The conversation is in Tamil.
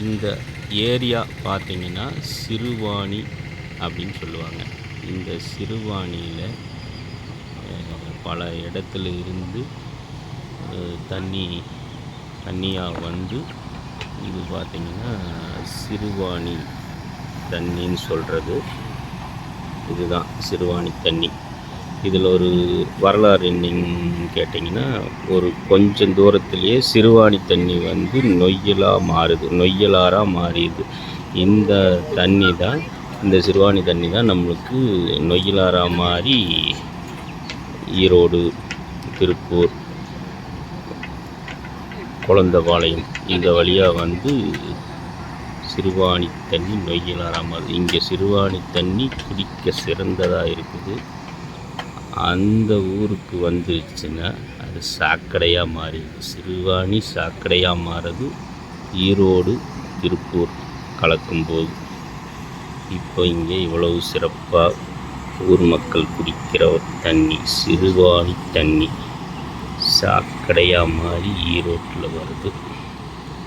இந்த ஏரியா பார்த்தீங்கன்னா சிறுவாணி அப்படின்னு சொல்லுவாங்க. இந்த சிறுவாணியில் பல இடத்துல இருந்து தண்ணி தண்ணியாக வந்து இது பார்த்தீங்கன்னா சிறுவாணி தண்ணின்னு சொல்கிறது இதுதான் சிறுவாணி தண்ணி. இதில் ஒரு வரலாறு என்னன்னு கேட்டிங்கன்னா ஒரு கொஞ்சம் தூரத்திலேயே சிறுவாணி தண்ணி வந்து நொய்யலாக மாறுது நொய்யலாராக மாறிடுது. இந்த தண்ணி தான் இந்த சிறுவாணி தண்ணி தான் நம்மளுக்கு நொய்யலாராக மாறி ஈரோடு திருப்பூர் குழந்தபாளையம் இந்த வழியாக வந்து சிறுவாணி தண்ணி நொய்யலாராக மாறுது. இங்கே சிறுவாணி தண்ணி குடிக்க சிறந்ததாக இருக்குது. அந்த ஊருக்கு வந்துருச்சுன்னா அது சாக்கடையாக மாறிடுது. சிறுவாணி சாக்கடையாக மாறுது ஈரோடு திருப்பூர் கலக்கும்போது. இப்போ இங்கே இவ்வளவு சிறப்பாக ஊர் மக்கள் குடிக்கிற ஒரு தண்ணி சிறுவாணி தண்ணி சாக்கடையாக மாறி ஈரோட்டில் வருது.